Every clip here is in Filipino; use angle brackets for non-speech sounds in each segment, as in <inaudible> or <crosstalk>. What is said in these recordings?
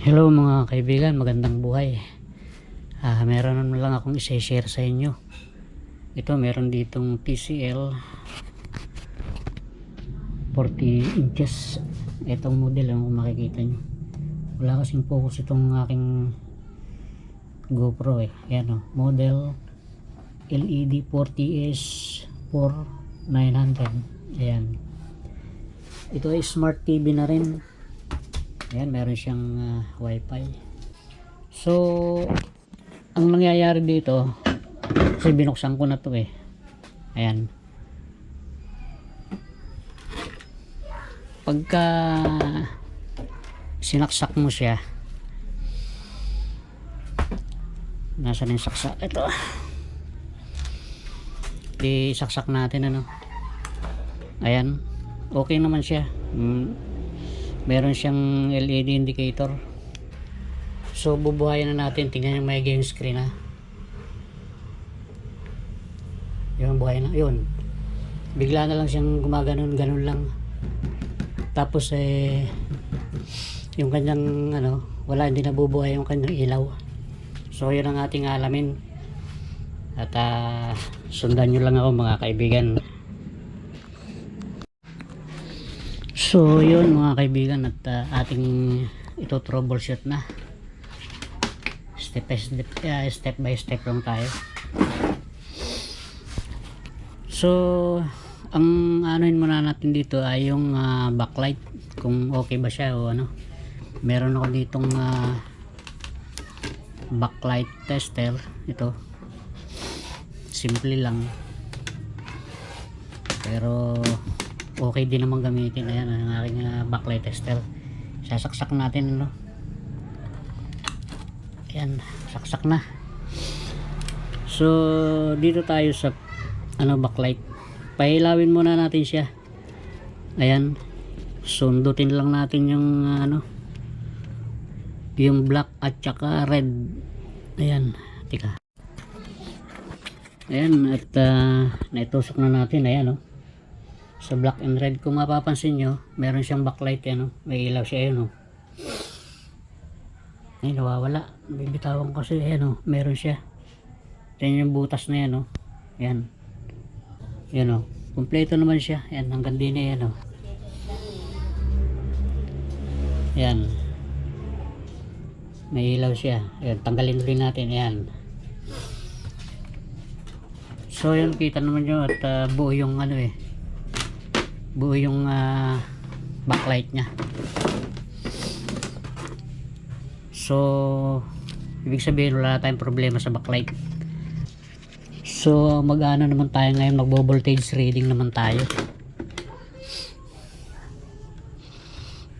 Hello mga kaibigan, magandang buhay. Ah, meron naman lang akong i-share sa inyo. Ito, meron ditong TCL 40 inches. Itong model ang kung makikita nyo. Wala kasing focus itong aking GoPro eh. Yan o, model E LED 40S 4900. Ayan. Ito ay smart TV na rin. Ayan, meron siyang ah, wifi. So, ang nangyayari dito, kasi binuksan ko na to eh. Ayan. Pagka sinaksak mo siya, nasa na yung saksak? Ito. Isaksak natin ano. Ayan. Okay naman siya. Mm, meron siyang LED indicator. So bubuhayin na natin. Tingnan yung may game screen ha? Yun buhay na. Yun. Bigla na lang siyang gumaganon ganun lang. Tapos eh yung kanyang ano wala hindi nabubuhay yung kanyang ilaw. So yun ang ating alamin. At ah, sundan nyo lang ako mga kaibigan So yun mga kaibigan at uh, ating ito troubleshoot na. Step by step, uh, step by step lang tayo. So ang anuin muna natin dito ay yung ah, backlight kung okay ba siya o ano. Meron ako ditong ah, backlight tester ito. Simple lang. Pero okay din naman gamitin. Ayan ang aking uh, backlight tester. Sasaksak natin ano? Ayan saksak na. So dito tayo sa ano backlight. Pailawin muna natin siya. Ayan sundutin lang natin yung uh, ano yung black at saka red. Ayan tika. Ayan at uh, naitusok na natin. Ayan oh sa black and red kung mapapansin nyo meron siyang backlight yan oh. may ilaw siya yun oh. ay nawawala bibitawan kasi yan oh. meron siya yan yung butas na yan oh. yan yan oh. kompleto naman siya yan hanggang din na yan oh. yan may ilaw siya yan, tanggalin rin natin yan so yun kita naman nyo at uh, buo yung ano eh buo yung ah, backlight niya. So ibig sabihin wala tayong problema sa backlight. So mag-ano naman tayo ngayon magbo voltage reading naman tayo.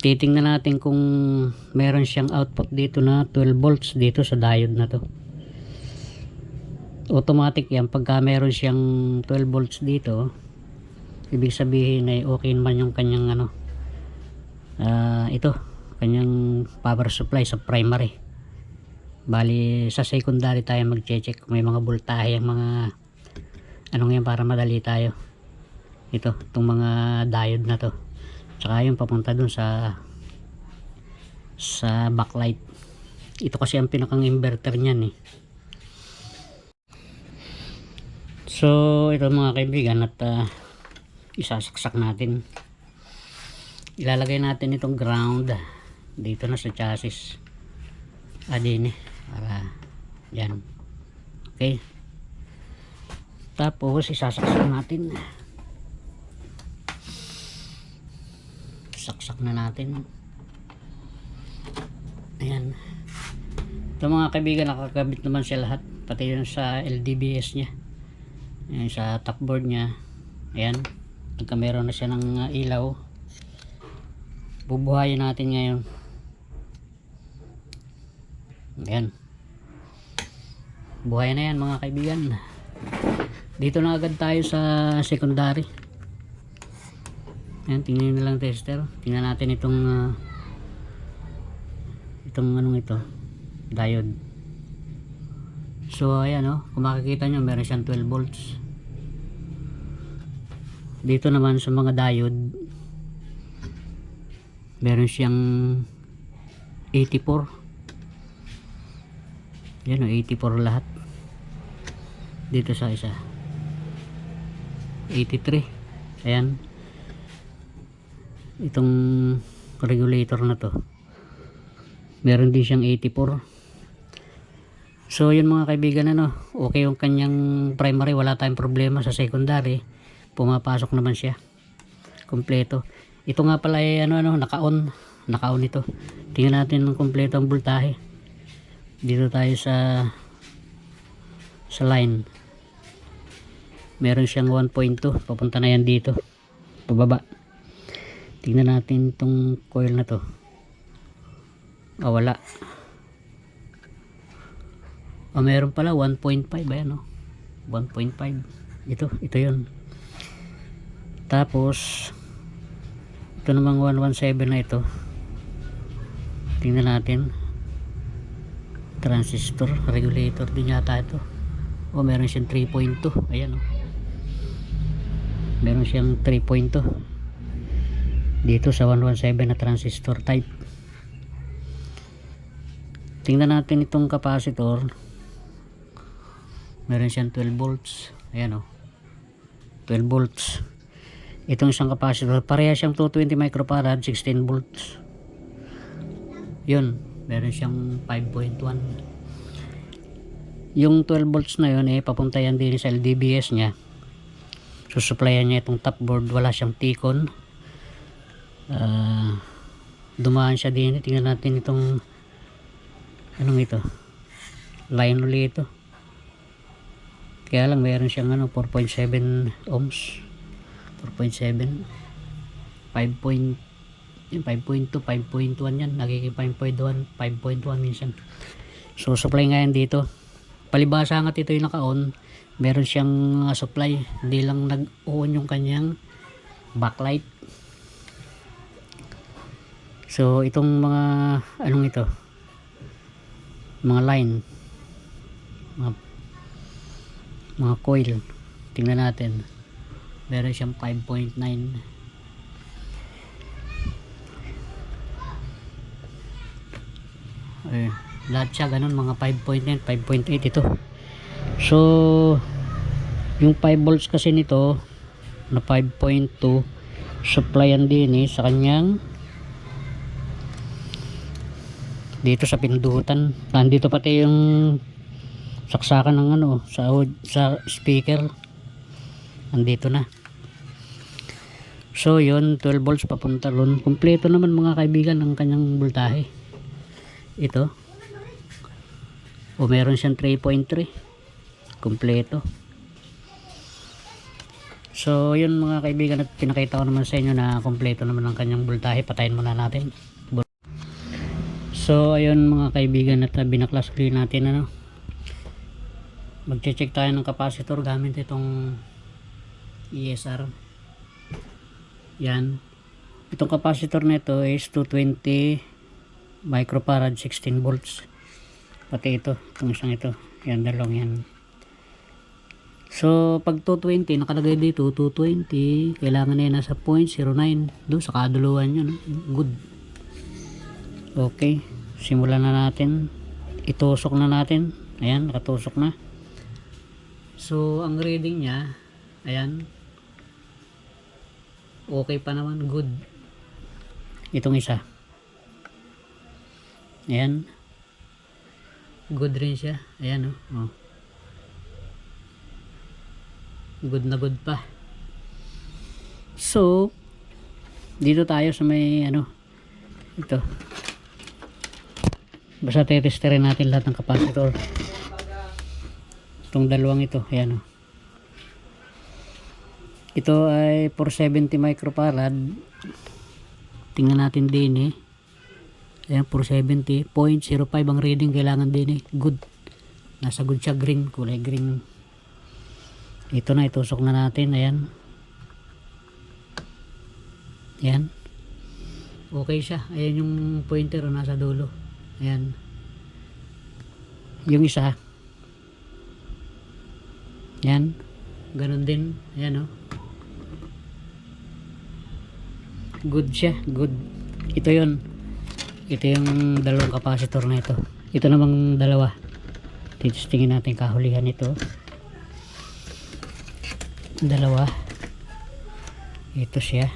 Titingnan natin kung meron siyang output dito na 12 volts dito sa diode na to. Automatic yan pagka meron siyang 12 volts dito ibig sabihin ay okay naman yung kanyang ano ah, ito kanyang power supply sa primary. Bali sa secondary tayo mag-check kung may mga voltahe ang mga anong yan para madali tayo. Ito itong mga diode na to. Tsaka yung papunta dun sa sa backlight. Ito kasi ang pinakang inverter niyan eh. So ito mga kaibigan at ah, isasaksak natin. Ilalagay natin itong ground dito na sa chassis. Adin para yan. Okay. Tapos isasaksak natin. Saksak na natin. Ayan. Ito mga kaibigan nakakabit naman siya lahat pati yun sa LDBS nya ayan, sa top board nya ayan pagka meron na siya ng uh, ilaw bubuhayin natin ngayon. Ayan. Buhay na yan mga kaibigan. Dito na agad tayo sa secondary. Ayan tingnan na lang tester. Tingnan natin itong uh, itong anong ito diode. So ayan o oh, kung makikita nyo meron siyang 12 volts dito naman sa mga diode meron siyang 84 yan o 84 lahat. Dito sa isa. 83 ayan. Itong regulator na to. Meron din siyang 84 so yun mga kaibigan ano okay yung kanyang primary wala tayong problema sa secondary pumapasok naman siya. Kompleto ito nga pala ay ano ano naka-on. Naka-on ito. Tingnan natin ng kompleto ang voltahe. Dito tayo sa sa line. Meron siyang 1.2 papunta na yan dito. Pababa. Tingnan natin itong coil na to. Ah wala ah meron pala 1.5 ayan o 1.5 ito ito yun tapos ito namang 117 na ito. Tingnan natin. Transistor regulator din yata ito. O meron siyang 3.2 ayan o meron siyang 3.2 dito sa 117 na transistor type. Tingnan natin itong capacitor. Meron siyang 12 volts. Ayan o 12 volts itong isang capacitor pareha siyang 220 microfarad 16 volts. Yun meron siyang 5.1 yung 12 volts na yun eh papunta yan din sa LDBS nya susuplayan niya itong top board wala siyang tikon. Ah, dumaan siya din. Tingnan natin itong anong ito? Line ulit ito. Kaya lang meron siyang ano 4.7 ohms 4.7 5 point yun 5.2 5.1 yan nagiging 5.1 5.1 minsan. So supply nga yan dito. Palibasa nga ito yung naka-on meron siyang uh, supply. Hindi lang nag-on yung kanyang backlight. So itong mga anong ito? Mga line. Mga mga coil. Tingnan natin meron siyang 5.9 eh, lahat siya ganun mga 5.9 5.8 ito. So yung 5 volts kasi nito na 5.2 supplyan din eh sa kanyang dito sa pindutan. Nandito pati yung saksakan ng ano sa sa speaker. Andito na so yun 12 volts papunta ron. Kumpleto naman mga kaibigan ng kanyang voltahe. Ito. O meron siyang 3.3 kumpleto. So yun mga kaibigan at pinakita ko naman sa inyo na kumpleto naman ang kanyang voltahe. Patayin muna natin. So ayun mga kaibigan at uh, binaklas clear natin ano. Magche-check tayo ng capacitor gamit itong ESR. Yan. Itong capacitor nito is 220 microfarad 16 volts. Pati ito, itong isang ito. Yan dalawang yan. So pag 220 nakalagay dito 220 kailangan na yan nasa 0.09 doon sa kaduluan yun. Good. Okay simulan na natin itusok na natin ayan nakatusok na so ang reading nya ayan okay pa naman good. Itong isa. Ayan. Good rin siya. Ayan oh, oh. good na good pa. So dito tayo sa may ano ito. Basta tetesterin natin lahat ng capacitor itong dalawang ito. Ayan o ito ay 470 microfarad tingnan natin din eh ayan 470 0.05 ang reading kailangan din eh good nasa good siya green kulay green ito na itusok na natin ayan ayan okay siya ayan yung pointer nasa dulo Ayan. Yung isa. Yan. Ganon din. Ayan. Oh. Good siya. Good. Ito yon ito yung dalawang capacitor na ito ito namang dalawa titistingin natin kahulihan ito dalawa ito siya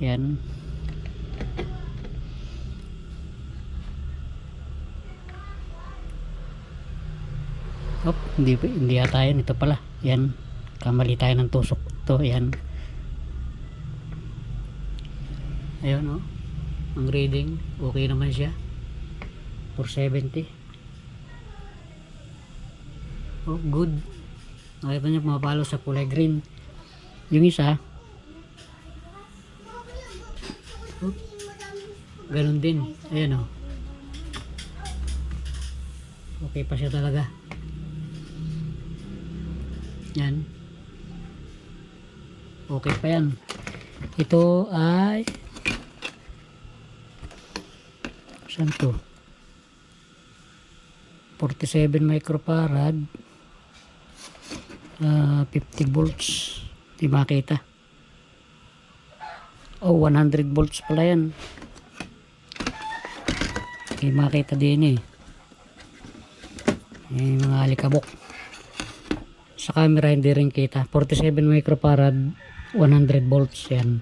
yan Op, hindi, hindi yata yan. Ito pala. Yan. Kamali tayo ng tusok. Ito, yan. Ayun, oh. Ang reading, okay naman siya. 470. Oh, good. Nakita niyo, pumapalo sa kulay green. Yung isa, oh, ganun din. Ayan, oh. Okay pa siya talaga. Yan. Okay pa yan. Ito ay saan to? 47 microfarad. Ah 50 volts. Di makita. Oh 100 volts pala yan. Di makita din eh. Eh mga alikabok. Sa camera hindi rin kita. 47 microfarad 100 volts yan.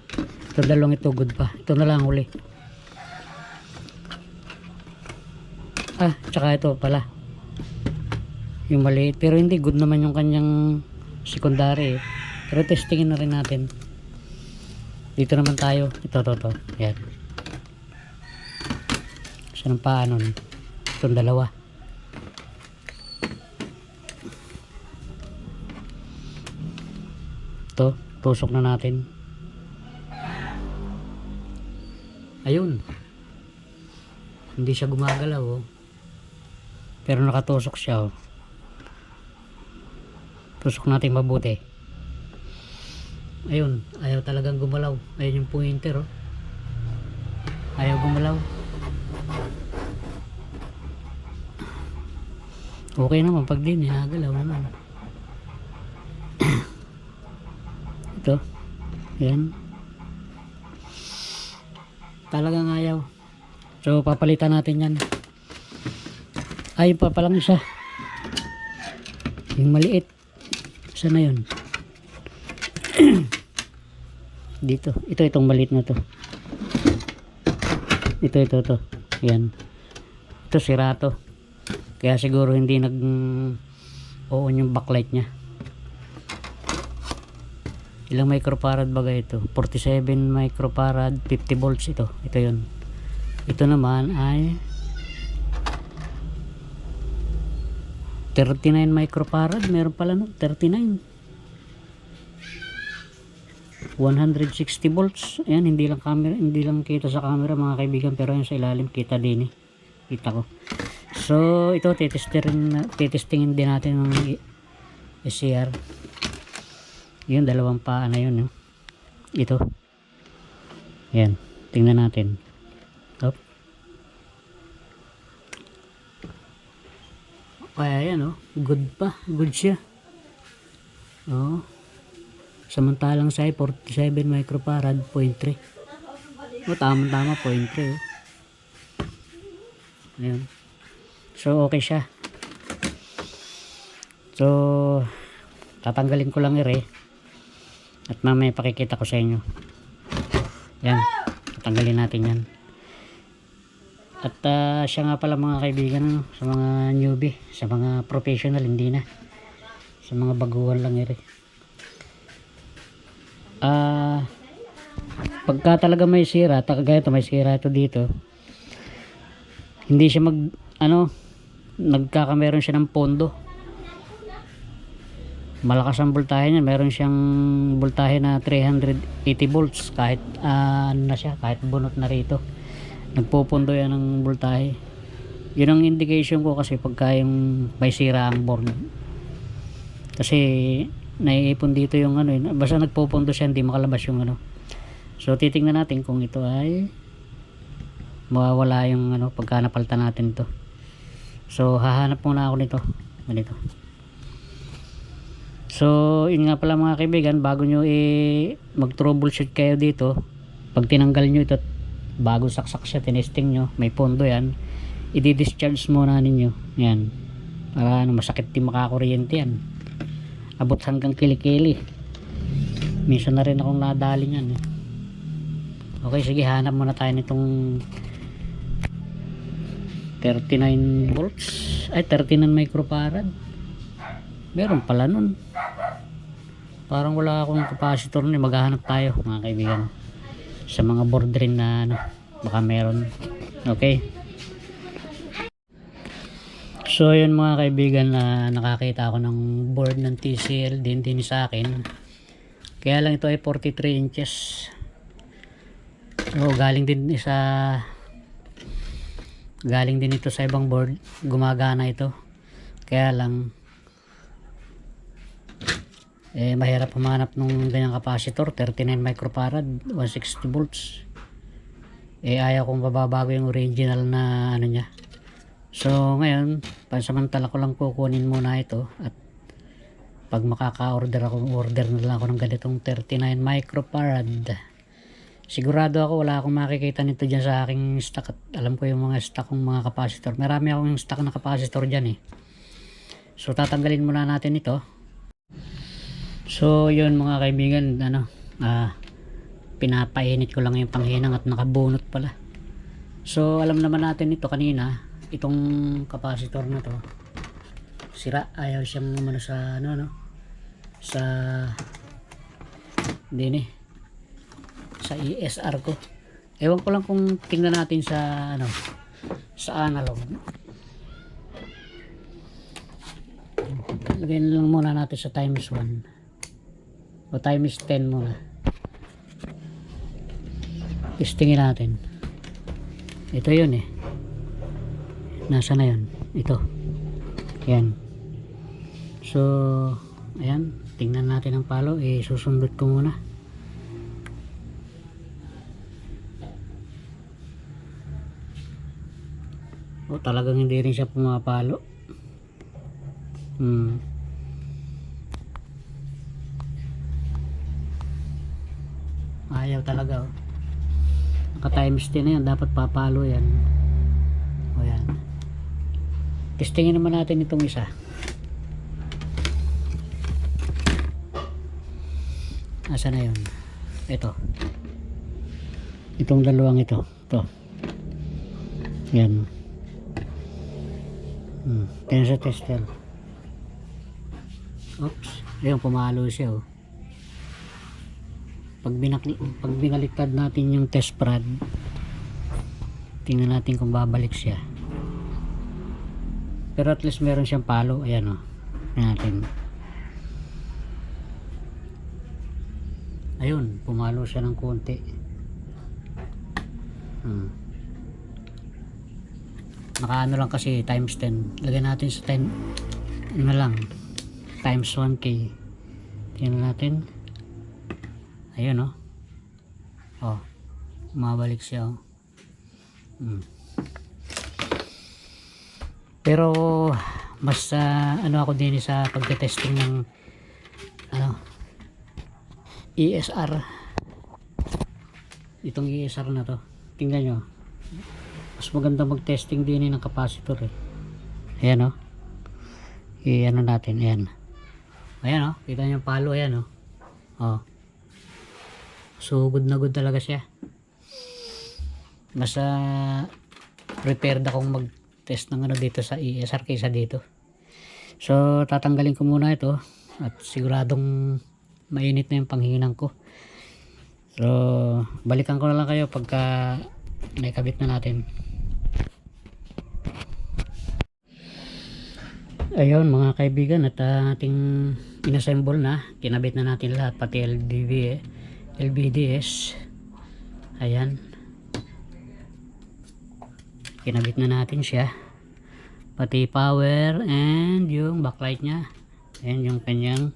Ito dalawang ito good pa. Ito na lang huli ah tsaka ito pala. Yung maliit. Pero hindi good naman yung kanyang secondary eh. pero testingin na rin natin. Dito naman tayo. Ito to to yan saan ang paa nun. Itong dalawa. To tusok na natin. Ayun. Hindi siya gumagalaw oh. Pero nakatusok siya oh. tusok natin mabuti. Ayun ayaw talagang gumalaw. Ayun yung pointer oh. ayaw gumalaw. Okay naman pag di nagalaw naman. <clears throat> Ito yan talagang ayaw. So papalitan natin yan ay pa palang isa. Yung maliit. Saan na yun. <clears throat> Dito. Ito itong maliit na to. Ito ito to yan ito sira to. Kaya siguro hindi nag on yung backlight nya ilang microfarad ba ito? 47 microfarad 50 volts ito. Ito yun. Ito naman ay 39 microfarad meron pala no 39 160 volts. Ayan hindi lang camera hindi lang kita sa camera mga kaibigan pero yun sa ilalim kita din eh. Kita ko. So ito titestingin titestingin din natin ng SCR yun dalawang paa na yun no? ito. Yan tingnan natin kaya yan oh good pa good siya oh samantalang sa 47 microfarad 0.3 oh tama tama 0.3 oh Ayan. So, okay siya. So, tatanggalin ko lang ire. At mamaya pakikita ko sa inyo. Yan. Tatanggalin natin yan. At ah, siya nga pala mga kaibigan, ano, sa mga newbie, sa mga professional, hindi na. Sa mga baguhan lang ire. Ah, pagka talaga may sira, kagaya ito, may sira ito dito, hindi siya mag ano nagkakameron siya ng pondo malakas ang voltahe niya meron siyang voltahe na 380 volts kahit ah, ano na siya kahit bunot na rito nagpupundo yan ng voltahe. Yun ang indication ko kasi pagka yung may sira ang board kasi naiipon dito yung ano yun basta nagpupundo siya hindi makalabas yung ano. So titingnan natin kung ito ay mawawala yung ano pagka napalitan natin to so hahanap muna ako nito. Ganito. So yun nga pala mga kaibigan bago nyo i mag troubleshoot kayo dito pag tinanggal nyo ito bago saksak siya tinesting nyo. May pondo yan. I-discharge muna ninyo. Yan. Para ano, masakit din makakuryente yan. Abot hanggang kilikili. Minsan na rin akong nadali yan eh. okay sige hanap muna tayo nitong 39 volts. Ay 39 microfarad. Meron pala nun. Parang wala akong capacitor nun eh. maghahanap tayo mga kaibigan sa mga board rin na ano baka meron. Okay. So yun mga kaibigan na nakakita ako ng board ng TCL din din sa akin. Kaya lang ito ay 43 inches. So galing din sa galing din ito sa ibang board. Gumagana ito. Kaya lang eh mahirap humanap ng ganyang capacitor 39 microfarad 160 volts. Eh ayaw kong bababago yung original na ano niya. So ngayon pansamantala ko lang kukunin muna ito at pag makaka-order ako order na lang ako ng ganitong 39 microfarad. Sigurado ako wala akong makikita nito dyan sa aking stock at alam ko yung mga stock kong mga capacitor. Marami akong stock na capacitor dyan eh. So tatanggalin muna natin ito so yun mga kaibigan ano ah pinapainit ko lang yung panghinang at nakabunot pala. So alam naman natin ito kanina itong capacitor na to sira ayaw siyang umano sa ano no sa din eh sa ESR ko. Ewan ko lang kung tingnan natin sa ano sa analog. Lagyan lang muna natin sa times 1 o times 10 muna. Testingin natin. Ito yun eh. Nasa na yun? Ito. Yan. So ayan. Tingnan natin ang palo. Eh susundot ko muna. O talagang hindi rin siya pumapalo. Hmm ayaw talaga oh. Naka times 10 na yan. Dapat papalo yan. O yan. Testingin naman natin itong isa. Asa na yun? Ito. Itong dalawang ito. Ito. Yan. Hmm. yan sa tester oops. Ayun pumalo siya oh pag, binakli, pag binaliktad natin yung test prod tingnan natin kung babalik siya. Pero at least meron siyang palo. Ayan o natin. Ayun pumalo siya ng konti. Hmm. nakaano lang kasi times 10 lagyan natin sa 10 ano lang. Times 1k tingnan natin ayun oh. Oh mabalik siya oh. Hmm. pero mas ah, ano ako din sa pagte-testing ng ano ESR itong ESR na to. Tingnan nyo. Mas maganda mag-testing din ng capacitor eh. Ayan oh. I-ano natin ayan. Ayan oh. Kita yung palo ayan oh. Oh So good na good talaga siya. Mas uh, prepared akong mag-test ng ano dito sa ESR kaysa dito. So tatanggalin ko muna ito at siguradong mainit na yung panghinang ko. So balikan ko na lang kayo pagka naikabit na natin. Ayun mga kaibigan at uh, ating inassemble na. Kinabit na natin lahat pati LDV eh. LBDS ayan. Kinabit na natin siya. Pati power and yung backlight nya ayan yung kanyang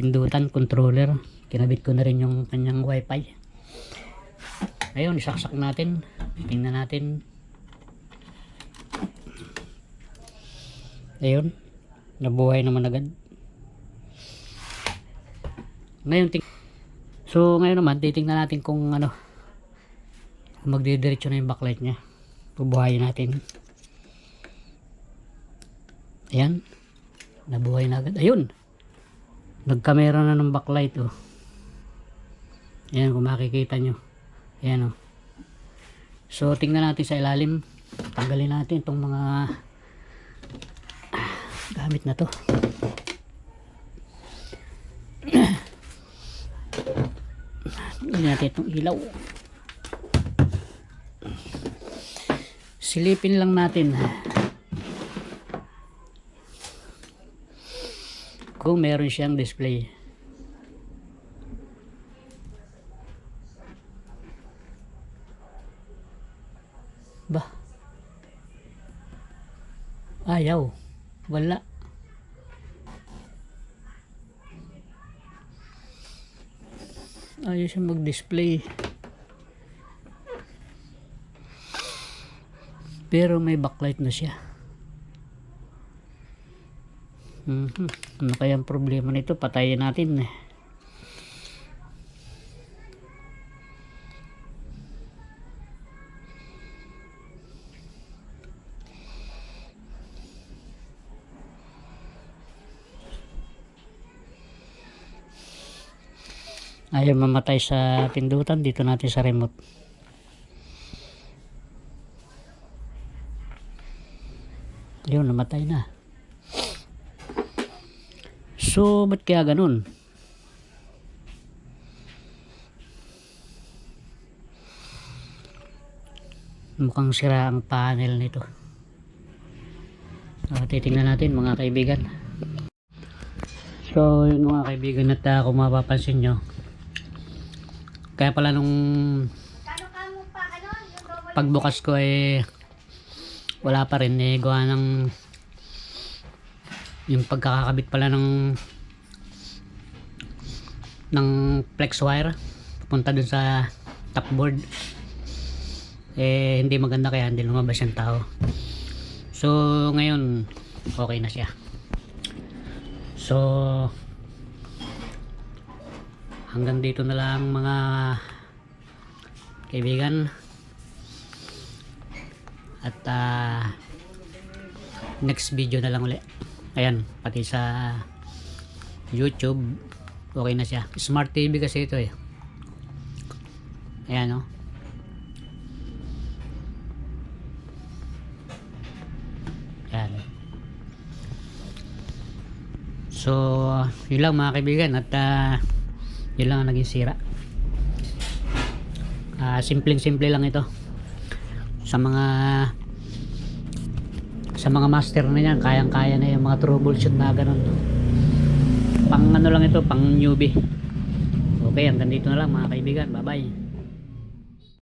pindutan controller. Kinabit ko na rin yung kanyang wifi. Ayun isaksak natin. Tingnan natin. Ayun nabuhay naman agad. Ngayon ting So ngayon naman titingnan natin kung ano. Magdidiretso na yung backlight niya. Bubuhayin natin. Ayan. Nabuhay na agad. Ayun! Nagkamera na ng backlight oh. Ayan kung makikita nyo. Ayan oh. So tingnan natin sa ilalim. Tanggalin natin itong mga gamit na to Tingnan natin itong ilaw. Silipin lang natin. Kung meron siyang display. Ba? Ayaw. Wala ayaw siya mag display pero may backlight na siya Mhm. Ano kaya ang problema nito? Patayin natin eh. Ayaw mamatay sa pindutan. Dito natin sa remote. Yun, namatay na. So, ba't kaya ganun? Mukhang sira ang panel nito. Uh, titingnan natin mga kaibigan. So, yun mga kaibigan at uh, kung mapapansin nyo, kaya pala nung pagbukas ko eh wala pa rin. Eh gawa ng yung pagkakakabit pala ng ng flex wire papunta dun sa top board. Eh hindi maganda kaya hindi lumabas yung tao. So ngayon okay na siya. So hanggang dito na lang mga kaibigan. At ah, next video na lang ulit ayan pati sa youtube okay na siya. Smart tv kasi ito eh. Ayan o ayan. So yun lang mga kaibigan. At ah, yun lang ang naging sira. Ah, simpleng simple lang ito. Sa mga sa mga master na yan kayang kaya na yung mga troubleshoot na ganun pang ano lang ito pang newbie. Okay hanggang dito na lang mga kaibigan. Bye bye